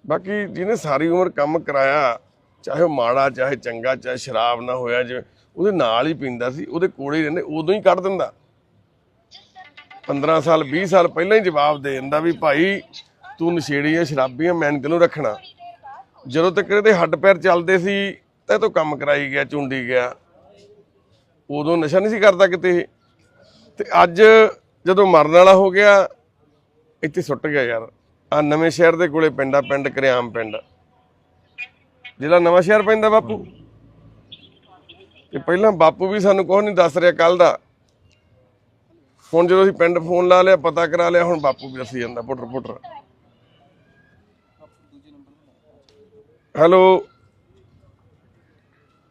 ਬਾਕੀ ਜਿਹਨੇ ਸਾਰੀ ਉਮਰ ਕੰਮ ਕਰਾਇਆ, ਚਾਹੇ ਉਹ ਮਾੜਾ, ਚਾਹੇ ਚੰਗਾ, ਚਾਹੇ ਸ਼ਰਾਬ ਨਾ ਹੋਇਆ, ਜਿਵੇਂ ਉਹਦੇ ਨਾਲ ਹੀ ਪੀਂਦਾ ਸੀ, ਉਹਦੇ ਕੋਲੇ ਹੀ ਰਹਿੰਦੇ, ਉਦੋਂ ਹੀ ਕੱਢ ਦਿੰਦਾ। 15 ਸਾਲ 20 ਸਾਲ ਪਹਿਲਾਂ ਹੀ ਜਵਾਬ ਦੇ ਦਿੰਦਾ ਵੀ ਭਾਈ ਤੂੰ ਨਸ਼ੇੜੀ ਆ ਸ਼ਰਾਬੀ ਆ ਮੈਂ ਤੈਨੂੰ ਰੱਖਣਾ। ਜਦੋਂ ਤੱਕ ਇਹਦੇ ਹੱਡ ਪੈਰ ਚੱਲਦੇ ਸੀ, ਤਾਂ ਇਹ ਤੋਂ ਕੰਮ ਕਰਾਈ ਗਿਆ, ਚੁੰਡੀ ਗਿਆ। ਉਦੋਂ ਨਸ਼ਾ ਨਹੀਂ ਸੀ ਕਰਦਾ ਕਿਤੇ ਤੇ ਅੱਜ ਜਦੋਂ ਮਰਨ ਵਾਲਾ ਹੋ ਗਿਆ, ਇੱਥੇ ਸੁੱਟ ਗਿਆ ਯਾਰ। ਆ ਨਵੇਂ ਸ਼ਹਿਰ ਦੇ ਕੋਲੇ ਪਿੰਡਾ ਪਿੰਡ ਕਰਿਆਮ ਪਿੰਡ। ਜਿਹੜਾ ਨਵਾਂ ਸ਼ਹਿਰ ਪੈਂਦਾ ਬਾਪੂ। ਤੇ ਪਹਿਲਾਂ ਬਾਪੂ ਵੀ ਸਾਨੂੰ ਕੁਝ ਨਹੀਂ ਦੱਸ ਰਿਹਾ ਕੱਲ ਦਾ। ਹੁਣ ਜਦੋਂ ਅਸੀਂ ਪਿੰਡ ਫੋਨ ਲਾ ਲਿਆ ਪਤਾ ਕਰਾ ਲਿਆ ਹੁਣ ਬਾਪੂ ਵੀ ਦੱਸੀ ਜਾਂਦਾ ਪੁੱਟਰ ਪੁੱਟਰ। ਹੈਲੋ।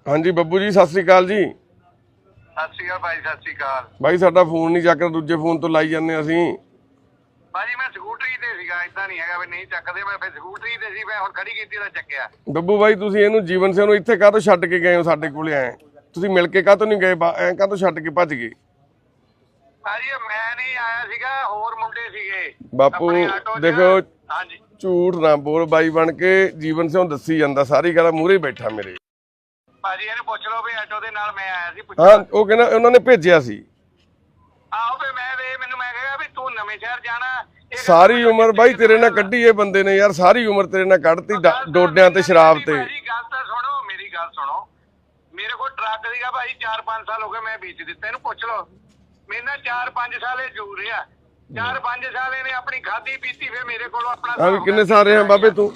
ਹਾਂਜੀ ਬੱਬੂ ਜੀ ਸਤਿ ਸ੍ਰੀ ਅਕਾਲ ਜੀ। ਸਤਿ ਸ਼੍ਰੀ ਅਕਾਲ ਭਾਈ ਸਤਿ ਸ਼੍ਰੀ ਅਕਾਲ। ਬਾਈ ਸਾਡਾ ਫੋਨ ਨਹੀਂ ਚੱਕਦਾ ਦੂਜੇ ਫੋਨ ਤੋਂ ਲਾਈ ਜਾਂਦੇ ਅਸੀਂ। ਭਾਜੀ ਮੈਂ ਸਕੂਟਰੀ ਤੇ ਸੀਗਾ ਇਦਾਂ ਨਹੀਂ ਹੈਗਾ ਵੀ ਨਹੀਂ ਚੱਕਦੇ ਮੈਂ ਫਿਰ ਸਕੂਟਰੀ ਤੇ ਸੀ ਮੈਂ ਹੁਣ ਖੜੀ ਕੀਤੀ ਤਾਂ ਚੱਕਿਆ। ਬੱਬੂ ਬਾਈ ਤੁਸੀਂ ਇਹਨੂੰ ਜੀਵਨ ਸਿੰਘ ਨੂੰ ਇੱਥੇ ਕਾਹਤੋਂ ਛੱਡ ਕੇ ਗਏ ਹੋ ਸਾਡੇ ਕੋਲੇ ਆਏ ਤੁਸੀਂ ਮਿਲ ਕੇ ਕਾਹਤੋਂ ਨਹੀਂ ਗਏ? ਐਂ ਕਾਹਤੋਂ ਛੱਡ ਕੇ ਭੱਜ ਗਏ? ਭਾਜੀ ਮੈਂ ਨਹੀਂ ਆਇਆ ਸੀਗਾ ਹੋਰ ਮੁੰਡੇ ਸੀਗੇ। ਬਾਪੂ ਆਪਣੇ ਆਟੋ 'ਚ- ਦੇਖੋ ਹਾਂਜੀ। ਝੂਠ ਨਾ ਬੋਲ ਬਾਈ ਬਣ ਕੇ ਜੀਵਨ ਸਿੰਘ ਦੱਸੀ ਜਾਂਦਾ ਸਾਰੀ ਗੱਲ ਮੂਹਰੇ ਬੈਠਾ ਮੇਰੇ। ਭਾਜੀ ਇਹਨੂੰ ਪੁੱਛ ਲਓ ਵੀ ਆਟੋ ਦੇ ਨਾਲ ਮੈਂ ਆਇਆ ਸੀ ਪੁੱਛੋ। ਹਾਂ ਉਹ ਕਹਿੰਦਾ ਉਹਨਾਂ ਨੇ ਭੇਜਿਆ ਸੀ। ਆਓ ਵੀ ਮੈਂ ਵੇ ਮੈਨੂੰ ਮੈਂ ਕਿਹਾ ਵੀ ਤੂੰ ਨਵੇਂ ਸ਼ਹਿਰ ਜਾਣਾ ਇਹ ਗੱਲ ਸਾਰੀ ਉਮਰ ਬਾਈ ਤੇਰੇ ਨਾਲ ਕੱਢੀ ਇਹ ਬੰਦੇ ਨੇ ਯਾਰ ਸਾਰੀ ਉਮਰ ਤੇਰੇ ਨਾਲ ਕੱਢਤੀ ਡਾ- ਡੋਡਿਆਂ ਤੇ ਸ਼ਰਾਬ ਤੇ। ਮੇਰੀ ਗੱਲ ਤਾਂ ਸੁਣੋ ਮੇਰੀ ਗੱਲ ਸੁਣੋ ਮੇਰੇ ਕੋਲ ਟਰੱਕ ਸੀਗਾ ਭਾਈ 4-5 ਸਾਲ ਹੋ ਗਏ ਮੈਂ ਵੇਚ ਦਿੱਤਾ। ਇਹਨੂੰ ਪੁੱਛ ਲਓ ਮੇਰੇ ਨਾਲ 4-5 ਸਾਲ ਇਹ ਜੂ ਰਿਹਾ। 4-5 ਸਾਲ ਇਹਨੇ ਆਪਣੀ ਖਾਦੀ ਪੀਤੀ ਫਿਰ ਮੇਰੇ ਕੋਲੋਂ ਆਪਣਾ ਆ ਕਿੰਨੇ ਸਾਲ ਰਿਹਾ ਬਾਬੇ ਤੂੰ?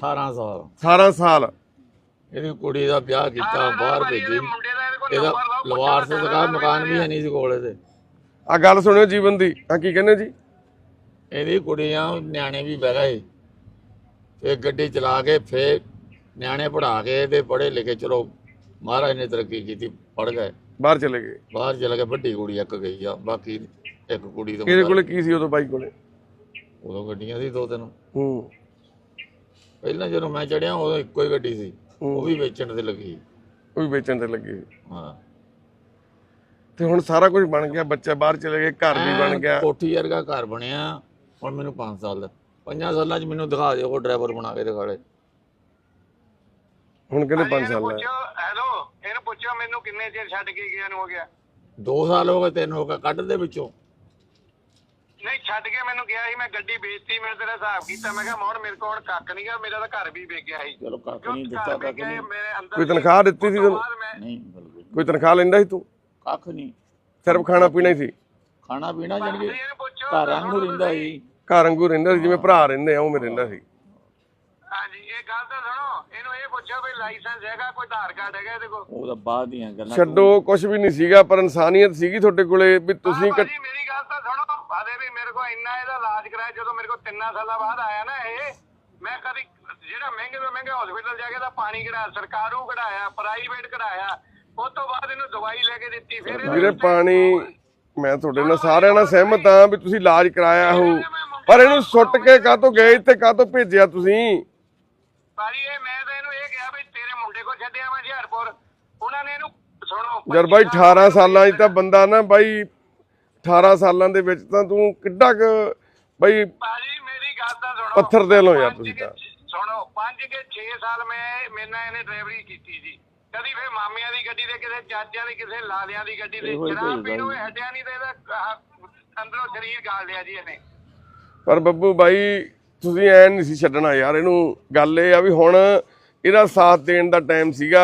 18 ਸਾਲ। 18 ਸਾਲ। ਇਹਦੀ ਕੁੜੀ ਦਾ ਵਿਆਹ ਕੀਤਾ ਬਾਹਰ ਭੇਜੀ ਇਹਦੇ ਇਹਦਾ ਲਵਾਰਸ ਦਾ ਮਕਾਨ ਵੀ ਹੈ ਨਹੀਂ ਸੀ ਕੋਲ ਇਹਦੇ ਆ ਗੱਲ ਸੁਣਿਓ ਜੀਵਨ ਦੀ ਆ ਕੀ ਕਹਿੰਦੇ ਜੀ? ਇਹਦੀ ਕੁੜੀਆਂ ਨਿਆਣੇ ਵੀ ਬਹਿ ਗਏ। ਤੇ ਗੱਡੀ ਚਲਾ ਕੇ ਫੇਰ ਨਿਆਣੇ ਪੜਾ ਕੇ ਤੇ ਪੜੇ ਲਿਖੇ ਚਲੋ ਮਹਾਰਾਜ ਨੇ ਤਰੱਕੀ ਕੀਤੀ ਪੜ ਗਏ। ਬਾਹਰ ਚਲੇ ਗਏ। ਬਾਹਰ ਚਲੇ ਕੇ ਵੱਡੀ ਕੁੜੀ ਇੱਕ ਗਈ ਆ ਬਾਕੀ ਇੱਕ ਕੁੜੀ ਤੋਂ ਇਹਦੇ ਕੋਲੇ ਕੀ ਸੀ ਉਦੋਂ ਬਾਈ ਕੋਲੇ? ਉਦੋਂ ਗੱਡੀਆਂ ਸੀ ਦੋ ਤਿੰਨ। ਹੂੰ। ਪਹਿਲਾਂ ਜਦੋਂ ਮੈਂ ਚੜਿਆ ਉਦੋਂ ਇੱਕੋ ਹੀ ਗੱਡੀ ਸੀ। ਉਹ ਵੀ ਵੇਚਣ ਤੇ ਲੱਗੀ। ਉਹ ਵੀ ਵੇਚਣ ਤੇ ਲੱਗੇ। ਹਾਂ। ਤੇ ਹੁਣ ਸਾਰਾ ਕੁਝ ਬਣ ਗਿਆ ਬੱਚਾ ਬਾਹਰ ਚਲੇ ਗਏ ਘਰ ਵੀ ਬਣ ਗਿਆ। ਕੋਠੀ ਵਰਗਾ ਘਰ ਬਣਿਆ ਹੁਣ ਮੈਨੂੰ 5 ਸਾਲ ਦਾ। ਪੰਜਾਂ ਸਾਲਾਂ 'ਚ ਮੈਨੂੰ ਦਿਖਾ ਦਿਓ ਉਹ ਡਰਾਈਵਰ ਬਣਾ ਕੇ ਦਿਖਾ ਲੈ ਹੁਣ ਕਹਿੰਦੇ 5 ਇਹਨੂੰ ਸਾਲ ਹੈ? ਪੁੱਛੋ ਹੈਲੋ ਇਹਨੂੰ ਪੁੱਛੋ ਮੈਨੂੰ ਕਿੰਨੇ ਚਿਰ ਛੱਡ ਕੇ ਗਿਆ ਨੂੰ ਹੋ ਗਿਆ। 2 ਸਾਲ ਹੋ ਗਏ ਤਿੰਨ ਹੋ ਗਏ ਕੱਢ ਦੇ ਵਿੱਚੋਂ। ਨਹੀਂ ਛੱਡ ਕੇ ਮੈਨੂੰ ਗਿਆ ਸੀ ਮੈਂ ਗੱਡੀ ਵੇਚਤੀ ਮੈਂ ਤੇਰਾ ਹਿਸਾਬ ਕੀਤਾ ਮੈਂ ਕਿਹਾ ਮੋਹਨ ਮੇਰੇ ਕੋਲ ਹੁਣ ਕੱਖ ਨਹੀਂ ਗਾ ਮੇਰਾ ਤਾਂ ਘਰ ਵੀ ਵੇਚ ਗਿਆ ਸੀ। ਚਲੋ ਕੱਖ ਨਹੀਂ ਦਿੱਤਾ ਕੱਖ ਗਿਆ ਨਹੀਂ। ਕੋਈ ਤਨਖਾਹ ਦਿੱਤੀ ਸੀ ਤੈਨੂੰ? ਨਹੀਂ ਬਿਲਕੁਲ ਕੋਈ ਤਨਖਾਹ ਲੈਂਦਾ ਸੀ ਤੂੰ? ਕੱਖ ਨਹੀਂ ਸਿਰਫ ਖਾਣਾ ਪੀਣਾ ਹੀ ਸੀ? ਖਾਣਾ ਪੀਣਾ ਜਾਣ ਕੇ ਘਰ ਵਾਂਗੂ ਰਹਿੰਦਾ ਸੀ। ਘਰ ਵਾਂਗੂ ਰਹਿੰਦਾ ਸੀ ਜਿਵੇਂ ਭਰਾ ਰਹਿੰਦੇ ਆ ਉਵੇਂ ਰਹਿੰਦਾ ਸੀ। ਹਾਂਜੀ ਇਹ ਗੱਲ ਤਾਂ ਸੁਣੋ ਇਹਨੂੰ ਇਹ ਪੁੱਛੋ ਵੀ ਲਾਇਸੈਂਸ ਹੈਗਾ ਕੋਈ ਆਧਾਰ ਕਾਰਡ ਹੈਗਾ ਇਹਦੇ ਕੋਲ? ਉਹ ਤਾਂ ਬਾਅਦ ਦੀਆਂ ਗੱਲਾਂ ਛੱਡੋ ਕੁਝ ਵੀ ਨਹੀਂ ਸੀਗਾ ਪਰ ਇਨਸਾਨੀਅਤ ਸੀਗੀ ਤੁਹਾਡੇ ਕੋਲੇ ਵੀ ਤੁਸੀਂ ਹਾਂ ਭਾਜੀ ਮੇਰੀ ਗੱਲ ਤਾਂ ਸੁਣੋ ਹਾਲੇ ਵੀ ਮੇਰੇ ਕੋਲ ਇੰਨਾ ਇਹਦਾ ਇਲਾਜ ਕਰਾਇਆ ਜਦੋਂ ਮੇਰੇ ਕੋਲ ਤਿੰਨਾਂ ਸਾਲਾਂ ਬਾਅਦ ਆਇਆ ਨਾ ਇਹ ਮੈਂ ਕਦੀ ਜਿਹੜਾ ਮਹਿੰਗੇ ਤੋਂ ਮਹਿੰਗੇ ਹਸਪੀਟਲ ਜਾ ਕੇ ਤਾਂ ਪਾਣੀ ਕਢਾਇਆ ਸਰਕਾਰੂ ਕਢਾਇਆ ਪ੍ਰਾਈਵੇਟ ਕਢਾਇਆ ਉਸ ਤੋਂ ਬਾਅਦ ਇਹਨੂੰ ਦਵਾਈ ਲੈ ਕੇ ਦਿੱਤੀ ਫਿਰ ਇਹਨੂੰ ਵੀਰੇ ਪਾਣੀ ਮੈਂ ਤੁਹਾਡੇ ਨਾਲ ਸਾਰਿਆਂ ਨਾਲ ਸਹਿਮਤ ਹਾਂ ਵੀ ਤੁਸੀਂ ਇਲਾਜ ਕਰਾਇਆ ਹੋ ਪਰ ਇਹਨੂੰ ਸੁੱਟ ਕੇ ਕਾਹਤੋਂ ਗਏ ਇੱਥੇ ਕਾਹਤੋਂ ਭੇਜਿਆ ਤੁਸੀਂ? ਭਾਜੀ ਇਹ ਮੈਂ ਤਾਂ ਇਹਨੂੰ ਇਹ ਕਿਹਾ ਵੀ ਤੇਰੇ ਮੁੰਡੇ ਕੋਲ ਛੱਡਿਆ ਮੈਂ ਹਜ਼ਾਰਪੁਰ ਉਹਨਾਂ ਨੇ ਇਹਨੂੰ ਸੁਣੋ ਯਾਰ ਬਾਈ 18 ਸਾਲਾਂ 'ਚ ਤਾਂ ਬੰਦਾ ਨਾ ਬਾਈ 18 ਸਾਲਾਂ ਦੇ ਵਿੱਚ ਤਾਂ ਤੂੰ ਕਿੱਡਾ ਕੁ ਬਾਈ ਭਾਜੀ ਮੇਰੀ ਗੱਲ ਤਾਂ ਸੁਣੋ। ਪੱਥਰ ਦੇ ਲਓ ਯਾਰ ਪੰਜ ਤੁਸੀਂ ਤਾਂ। ਸੁਣੋ 5 ਕੇ 6 ਸਾਲ ਮੈਂ ਮੇਰੇ ਨਾਲ ਇਹਨੇ ਡਰਾਈਵਰੀ ਕੀਤੀ ਜੀ ਕਦੀ ਫੇ ਮਾਮਿਆਂ ਦੀ ਗੱਡੀ ਤੇ ਕਿਸੇ ਚਾਚਿਆਂ ਦੀ ਕਿਸੇ ਲਾਲਿਆਂ ਦੀ ਗੱਡੀ ਤੇ। ਸ਼ਰਾਬ ਪੀਣੋਂ ਹਟਿਆ ਨਹੀਂ ਤੇ ਇਹਦਾ ਅੰਦਰੋਂ ਸਰੀਰ ਗਾਲ ਲਿਆ ਜੀ ਇਹਨੇ। ਪਰ ਬੱਬੂ ਬਾਈ ਤੁਸੀਂ ਐ ਨਹੀਂ ਸੀ ਛੱਡਣਾ ਯਾਰ ਇਹਨੂੰ ਗੱਲ ਇਹ ਆ ਵੀ ਹੁਣ ਇਹਦਾ ਸਾਥ ਦੇਣ ਦਾ ਟਾਈਮ ਸੀਗਾ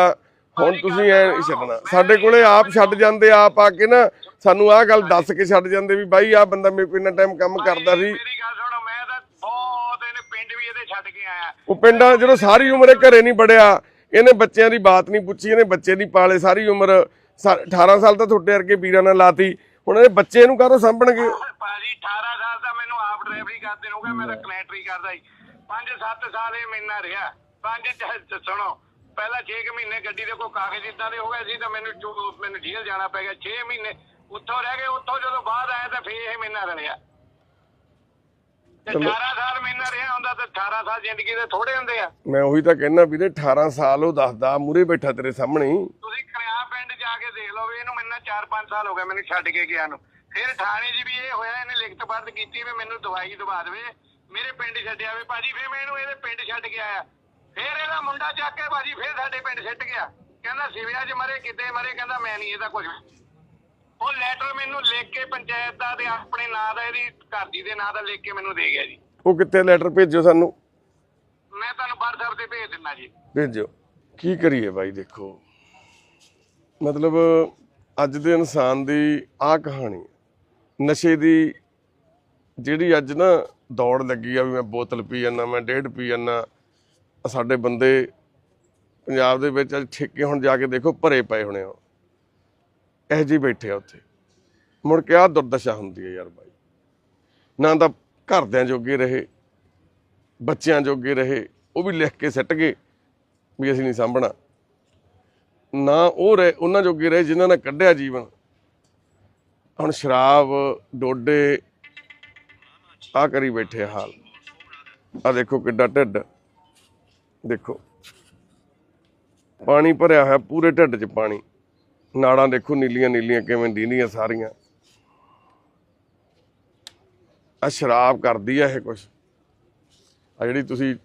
ਹੁਣ ਤੁਸੀਂ ਐ ਨਹੀਂ ਛੱਡਣਾ। ਸਾਡੇ ਕੋਲੇ ਆਪ ਛੱਡ ਜਾਂਦੇ ਆਪ ਆ ਕੇ ਨਾ ਸਾਨੂੰ ਆਹ ਗੱਲ ਦੱਸ ਕੇ ਛੱਡ ਜਾਂਦੇ ਵੀ ਬਾਈ ਆਹ ਬੰਦਾ ਮੇਰੇ ਕੋਲ ਇੰਨਾ ਟਾਈਮ ਕੰਮ ਕਰਦਾ ਸੀ। ਮੇਰੀ ਗੱਲ ਸੁਣੋ ਮੈਂ ਤਾਂ ਬਹੁਤ ਇਹਨੇ ਪਿੰਡ ਵੀ ਇਹਦੇ ਛੱਡ ਕੇ ਆਇਆ। ਉਹ ਪਿੰਡਾਂ ਜਦੋਂ ਸਾਰੀ ਉਮਰ ਇਹ ਘਰੇ ਨਹੀਂ ਬੜਿਆ ਇਹਨੇ ਬੱਚਿਆਂ ਦੀ ਬਾਤ ਨਹੀਂ ਪੁੱਛੀ ਇਹਨੇ ਬੱਚੇ ਨਹੀਂ ਪਾਲੇ ਸਾਰੀ ਉਮਰ ਸਾ- 18 ਸਾਲ ਤਾਂ ਤੁਹਾਡੇ ਵਰਗੇ ਵੀਰਾਂ ਨਾਲ ਲਾਤੀ। ਹੁਣ ਇਹ ਬੱਚੇ ਨੂੰ ਕਾਹਦੋਂ ਸਾਂਭਣਗੇ? ਭਾਜੀ 18 ਸਾਲ ਦਾ ਮੈਨੂੰ ਆਪ ਡਰਾਈਵਰੀ ਕਰਦੇ ਕਿ ਮੈਂ ਤਾਂ ਕਨੈਕਟਰੀ ਕਰਦਾ ਸੀ 5-7 ਸਾਲ ਇਹ ਮੈਨਾਂ ਰਿਹਾ। ਪੰਜ ਸੁਣੋ ਪਹਿਲਾਂ 6 ਮਹੀਨੇ ਗੱਡੀ ਦੇ ਕੋਈ ਕਾਗਜ਼ ਇਦਾਂ ਦੇ ਹੋ ਗਏ ਸੀ ਤਾਂ ਮੈਨੂੰ ਮੈਨੂੰ ਜੇਲ੍ਹ ਜਾਣਾ ਪੈ ਗਿਆ। 6 ਮਹੀਨੇ ਉੱਥੋਂ ਰਹਿ ਗਏ ਉੱਥੋਂ ਜਦੋਂ ਬਾਅਦ ਆਇਆ ਤਾਂ ਫੇਰ ਇਹ ਮੈਨਾਂ ਰਲਿਆ। ਤੇ 18 ਸਾਲ ਮੈਨਾਂ ਰਿਹਾ ਹੁੰਦਾ ਤਾਂ 18 ਸਾਲ ਜ਼ਿੰਦਗੀ ਦੇ ਥੋੜੇ ਹੁੰਦੇ ਆ। ਮੈਂ ਉਹੀ ਤਾਂ ਕਹਿਣਾ ਵੀਰੇ 18 ਸਾਲ ਉਹ ਦੱਸਦਾ ਮੂਰੇ ਬੈਠਾ ਤੇਰੇ ਸਾਹਮਣੇ। ਹੀ ਤੁਸੀਂ ਕਰਿਆ ਪਿੰਡ ਜਾ ਕੇ ਦੇਖ ਲਓ ਵੀ ਇਹਨੂੰ ਮੈਨਾਂ 4-5 ਸਾਲ ਹੋ ਗਏ ਮੈਨੂੰ ਛੱਡ ਕੇ ਗਿਆ ਨੂੰ। ਫਿਰ ਥਾਣੇ 'ਚ ਵੀ ਇਹ ਹੋਇਆ ਇਹਨੇ ਲਿਖਤ ਪੜਤ ਕੀਤੀ ਵੀ ਮੈਨੂੰ ਦਵਾਈ ਦਵਾ ਦੇਵੇ ਮੇਰੇ ਪਿੰਡ ਛੱਡਿਆ ਵੇ ਭਾਜੀ ਫਿਰ ਮੈਂ ਇਹਨੂੰ ਇਹਦੇ ਪਿੰਡ ਛੱਡ ਕੇ ਆਇਆ। ਫਿਰ ਇਹਦਾ ਮੁੰਡਾ ਚੱਕ ਕੇ ਭਾਜੀ ਫਿਰ ਸਾਡੇ ਪਿੰਡ ਛੱਡ ਗਿਆ। ਕਹਿੰਦਾ ਸਿਵਿਆਂ 'ਚ ਮਰੇ ਕਿਤੇ ਮਰੇ ਕਹਿੰਦਾ ਮੈਂ ਨਹੀਂ ਇਹਦਾ ਕੁਝ। ਉਹ ਲੈਟਰ ਮੈਨੂੰ ਲਿਖ ਕੇ ਪੰਚਾਇਤ ਦਾ ਤੇ ਆਪਣੇ ਨਾਂ ਦਾ ਇਹਦੀ ਘਰ ਦੀ ਦੇ ਨਾਂ ਦਾ ਲਿਖ ਕੇ ਮੈਨੂੰ ਦੇ ਗਿਆ ਜੀ। ਉਹ ਕਿੱਥੇ ਲੈਟਰ ਭੇਜੋ ਸਾਨੂੰ? ਮੈਂ ਤੁਹਾਨੂੰ WhatsApp ਤੇ ਭੇਜ ਦਿੰਦਾ ਜੀ। ਭੇਜੋ ਕੀ ਕਰੀਏ ਬਾਈ ਦੇਖੋ। ਮਤਲਬ ਅੱਜ ਦੇ ਇਨਸਾਨ ਦੀ ਆ ਕਹਾਣੀ। ਨਸ਼ੇ ਦੀ ਜਿਹੜੀ ਅੱਜ ਨਾ ਦੌੜ ਲੱਗੀ ਆ ਵੀ ਮੈਂ ਬੋਤਲ ਪੀ ਜਾਂਦਾ, ਮੈਂ ਡੇਢ ਪੀ ਜਾਂਦਾ, ਸਾਡੇ ਬੰਦੇ ਪੰਜਾਬ ਦੇ ਵਿੱਚ ਅੱਜ ਠੇਕੇ ਹੁਣ ਜਾ ਕੇ ਦੇਖੋ ਭਰੇ ਪਏ ਹੋਣੇ ਆ ਇਹ ਜੀ ਬੈਠੇ ਆ ਉੱਥੇ। ਮੁੜ ਕੇ ਆ ਦੁਰਦਸ਼ਾ ਹੁੰਦੀ ਹੈ ਯਾਰ ਬਾਈ। ਨਾ ਤਾਂ ਘਰਦਿਆਂ ਜੋਗੇ ਰਹੇ, ਬੱਚਿਆਂ ਜੋਗੇ ਰਹੇ, ਉਹ ਵੀ ਲਿਖ ਕੇ ਸਿੱਟ ਗਏ ਵੀ ਅਸੀਂ ਨਹੀਂ ਸਾਂਭਣਾ। ਨਾ ਉਹ ਰਹੇ, ਉਹਨਾਂ ਜੋਗੇ ਰਹੇ ਜਿਨ੍ਹਾਂ ਨੇ ਕੱਢਿਆ ਜੀਵਨ। ਹੁਣ ਸ਼ਰਾਬ, ਡੋਡੇ ਆ ਕਰੀ ਬੈਠੇ ਹਾਲ। ਆ ਦੇਖੋ ਕਿੱਡਾ ਢਿੱਡ। ਦੇਖੋ। ਪਾਣੀ ਭਰਿਆ ਹੋਇਆ, ਪੂਰੇ ਢਿੱਡ 'ਚ ਪਾਣੀ। ਨਾੜਾਂ ਦੇਖੋ ਨੀਲੀਆਂ ਨੀਲੀਆਂ ਕਿਵੇਂ ਦੀਂਦੀਆਂ ਸਾਰੀਆਂ। ਆ ਸ਼ਰਾਬ ਕਰਦੀ ਆ ਇਹ ਕੁਛ। ਆ ਜਿਹੜੀ ਤੁਸੀਂ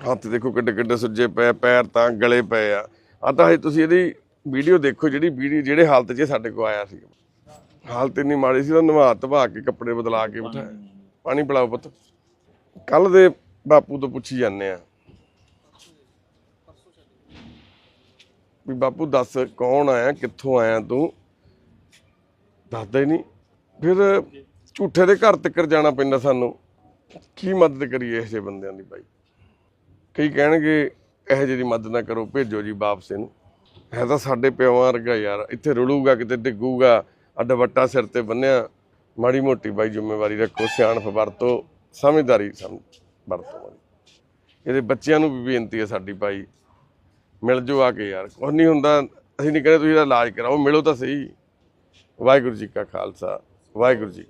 ਹੱਥ ਦੇਖੋ ਕਿੱਡੇ ਕਿੱਡੇ ਸੁੱਜੇ ਪਏ ਪੈਰ ਤਾਂ ਗਲੇ ਪਏ ਆ। ਆ ਤਾਂ ਹਜੇ ਤੁਸੀਂ ਇਹਦੀ ਵੀਡੀਓ ਦੇਖੋ ਜਿਹੜੀ ਵੀਡੀਓ ਜਿਹੜੇ ਹਾਲਤ 'ਚ ਸਾਡੇ ਕੋ ਆਇਆ ਸੀ। ਹਾਲਤ ਇੰਨੀ ਮਾੜੀ ਸੀ ਤਾਂ ਨਵਾ ਧਵਾ ਕੇ ਕੱਪੜੇ ਬਦਲਾ ਕੇ ਬਿਠਾਇਆ ਪਾਣੀ ਪਿਲਾਓ ਪੁੱਤ। ਕੱਲ ਦੇ ਬਾਪੂ ਤੋਂ ਪੁੱਛੀ ਜਾਂਦੇ ਆ ਵੀ ਬਾਪੂ ਦੱਸ ਕੌਣ ਆਇਆ, ਕਿੱਥੋਂ ਆਇਆ ਤੂੰ? ਦੱਸਦਾ ਹੀ ਨਹੀਂ। ਫਿਰ ਝੂਠੇ ਦੇ ਘਰ ਤੱਕ ਜਾਣਾ ਪੈਂਦਾ ਸਾਨੂੰ। ਕੀ ਮਦਦ ਕਰੀਏ ਇਹ ਬੰਦਿਆਂ ਦੀ ਬਾਈ? ਕਈ ਕਹਿਣਗੇ ਇਹੋ ਜਿਹੀ ਮਦਦ ਨਾ ਕਰੋ, ਭੇਜੋ ਜੀ ਵਾਪਸ ਇਹਨੂੰ। ਹੈ ਤਾਂ ਸਾਡੇ ਪਿਓਾਂ ਵਰਗਾ ਯਾਰ, ਇੱਥੇ ਰੁਲੂਗਾ ਕਿਤੇ ਡਿੱਗੂਗਾ, ਅੱਡ ਵੱਟਾ ਸਿਰ ਤੇ ਬੰਨਿਆ, ਮਾੜੀ ਮੋਟੀ ਬਾਈ ਜ਼ਿੰਮੇਵਾਰੀ ਰੱਖੋ, ਸਿਆਣਪ ਵਰਤੋ, ਸਮਝਦਾਰੀ ਸਮ, ਵਰਤੋ ਇਹਦੇ ਬੱਚਿਆਂ ਨੂੰ ਵੀ ਬੇਨਤੀ ਹੈ ਸਾਡੀ ਭਾਈ, ਮਿਲ ਜੋ ਆ ਕੇ ਯਾਰ। ਕੁਛ ਨਹੀਂ ਹੁੰਦਾ, ਅਸੀਂ ਨਹੀਂ ਕਹਿੰਦੇ ਤੁਸੀਂ ਇਹਦਾ ਇਲਾਜ ਕਰਾਓ, ਮਿਲੋ ਤਾਂ ਸਹੀ। ਵਾਹਿਗੁਰੂ ਜੀ ਕਾ ਖਾਲਸਾ, ਵਾਹਿਗੁਰੂ ਜੀ